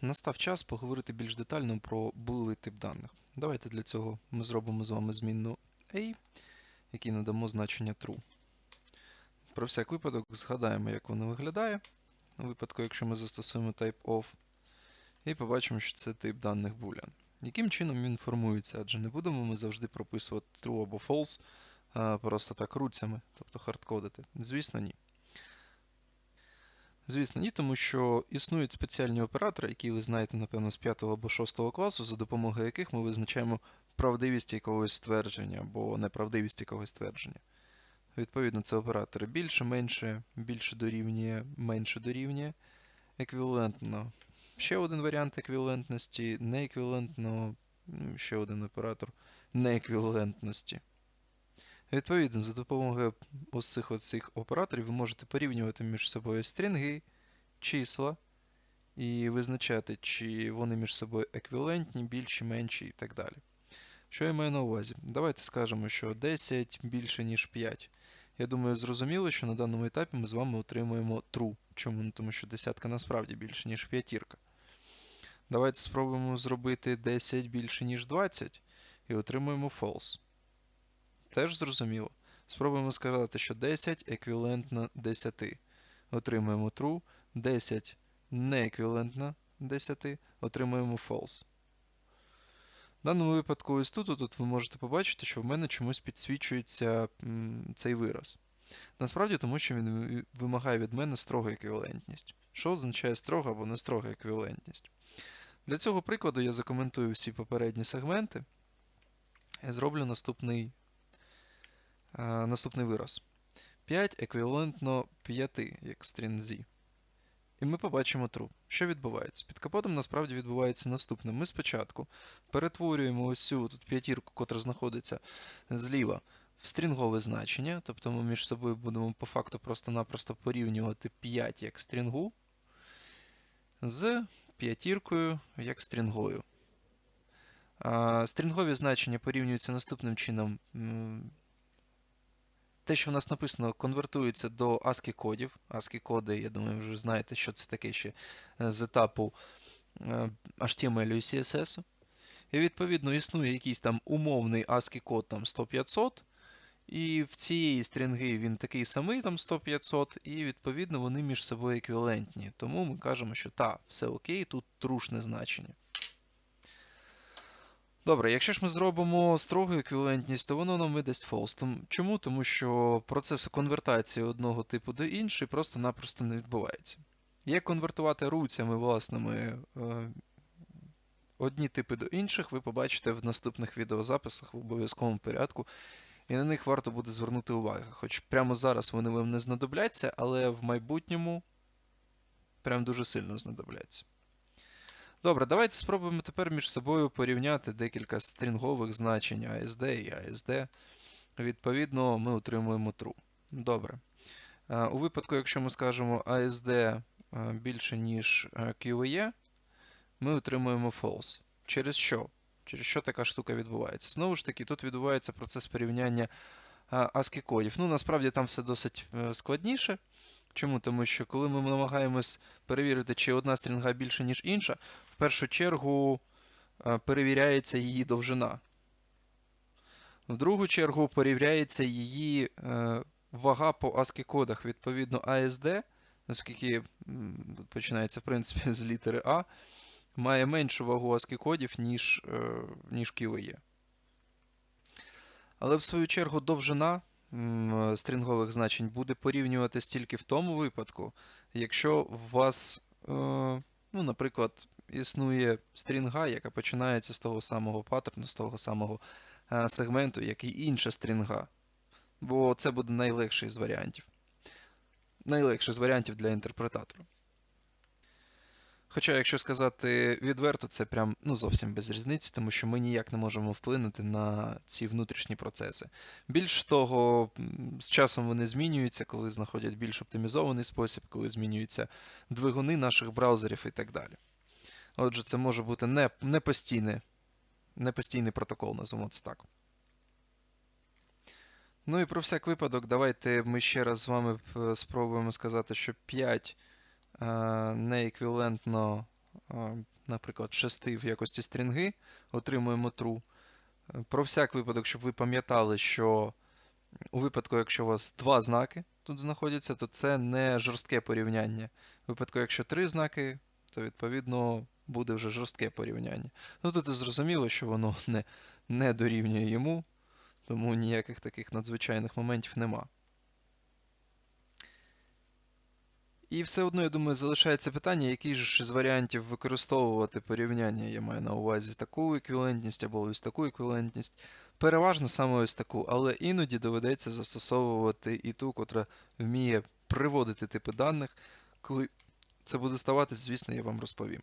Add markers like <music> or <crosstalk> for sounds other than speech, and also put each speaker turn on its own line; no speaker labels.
настав час поговорити більш детально про булевий тип даних. Давайте для цього ми зробимо з вами змінну a, якій надамо значення true. Про всяк випадок згадаємо, як воно виглядає, у випадку, якщо ми застосуємо type of, і побачимо, що це тип даних boolean. Яким чином він формується? Адже не будемо ми завжди прописувати true або false просто так руцями, тобто хардкодити. Звісно, ні. Звісно, ні, тому що існують спеціальні оператори, які ви знаєте, напевно, з 5 або 6 класу, за допомогою яких ми визначаємо правдивість якогось ствердження або неправдивість якогось ствердження. Відповідно, це оператори більше, менше, більше дорівнює, менше дорівнює, еквівалентно. Ще один варіант еквівалентності, нееквівалентно, ще один оператор нееквівалентності. Відповідно, за допомогою ось цих оцих операторів ви можете порівнювати між собою стрінги, числа і визначати, чи вони між собою еквівалентні, більші, менші і так далі. Що я маю на увазі? Давайте скажемо, що 10 більше, ніж 5. Я думаю, зрозуміло, що на даному етапі ми з вами отримуємо true. Чому? Ну, тому що десятка насправді більше, ніж п'ятірка. Давайте спробуємо зробити 10 більше, ніж 20, і отримуємо false. Теж зрозуміло. Спробуємо сказати, що 10 еквівалентно 10. Отримуємо true. 10 не еквівалентно 10, отримуємо false. В даному випадку, ось тут, тут ви можете побачити, що в мене чомусь підсвічується цей вираз. Насправді, тому що він вимагає від мене строгу еквівалентність. Що означає строга або не строга еквівалентність? Для цього прикладу я закоментую всі попередні сегменти і зроблю наступний наступний вираз. 5 еквівалентно 5, як стрінзі. І ми побачимо true. Що відбувається? Під капотом насправді відбувається наступне. Ми спочатку перетворюємо ось цю тут п'ятірку, котра знаходиться зліва, в стрінгове значення, тобто ми між собою будемо по факту просто-напросто порівнювати 5 як стрінгу з п'ятіркою як стрінгою. Стрінгові значення порівнюються наступним чином. Те, що в нас написано, конвертується до ASCII кодів. ASCII коди, я думаю, вже знаєте, що це таке ще з етапу HTML і CSS. І відповідно існує якийсь там умовний ASCII код там 100-500. І в цієї стрінги він такий самий, там 100-500, і відповідно вони між собою еквівалентні. Тому ми кажемо, що так, все окей, тут трушне значення. Добре, якщо ж ми зробимо строгу еквівалентність, то воно нам видасть false. Чому? Тому що процес конвертації одного типу до іншого просто-напросто не відбувається. Як конвертувати руцями власними е, одні типи до інших, ви побачите в наступних відеозаписах в обов'язковому порядку. І на них варто буде звернути увагу. Хоч прямо зараз вони вам не знадобляться, але в майбутньому прям дуже сильно знадобляться. Добре, давайте спробуємо тепер між собою порівняти декілька стрінгових значень ASD і ASD. Відповідно, ми отримуємо true. Добре. У випадку, якщо ми скажемо ASD більше, ніж QE, ми отримуємо false. Через що? Через що така штука відбувається? Знову ж таки, тут відбувається процес порівняння ASCII кодів. Ну, насправді там все досить е, складніше. Чому? Тому що коли ми намагаємось перевірити, чи одна стрінга більше, ніж інша, в першу чергу е, перевіряється її довжина. В другу чергу перевіряється її е, вага по ASCII кодах, відповідно ASD, оскільки починається, в принципі, з літери А, має меншу вагу ASCII кодів, ніж, е, ніж QE. Але в свою чергу довжина стрінгових значень буде порівнюватись тільки в тому випадку, якщо у вас, е, ну, наприклад, існує стрінга, яка починається з того самого паттерну, з того самого е, сегменту, як і інша стрінга. Бо це буде найлегший з варіантів. Найлегший з варіантів для інтерпретатора. Хоча, якщо сказати відверто, це прям ну, зовсім без різниці, тому що ми ніяк не можемо вплинути на ці внутрішні процеси. Більш того, з часом вони змінюються, коли знаходять більш оптимізований спосіб, коли змінюються двигуни наших браузерів і так далі. Отже, це може бути не, не, постійне, не постійний протокол, назвемо це так. Ну і про всяк випадок, давайте ми ще раз з вами спробуємо сказати, що 5 не еквівалентно наприклад, 6 в якості стрінги, отримуємо true. Е, Про всяк випадок, щоб ви пам'ятали, що у випадку, якщо у вас два знаки тут знаходяться, то це не жорстке порівняння. У випадку, якщо три знаки, то відповідно буде вже жорстке порівняння. Ну тут і зрозуміло, що воно <laughs> не, не дорівнює йому, тому ніяких таких надзвичайних моментів нема. І все одно, я думаю, залишається питання, який ж із варіантів використовувати порівняння. Я маю на увазі таку еквівалентність або ось таку еквівалентність. Переважно саме ось таку, але іноді доведеться застосовувати і ту, котра вміє приводити типи даних. Коли це буде ставатись, звісно, я вам розповім.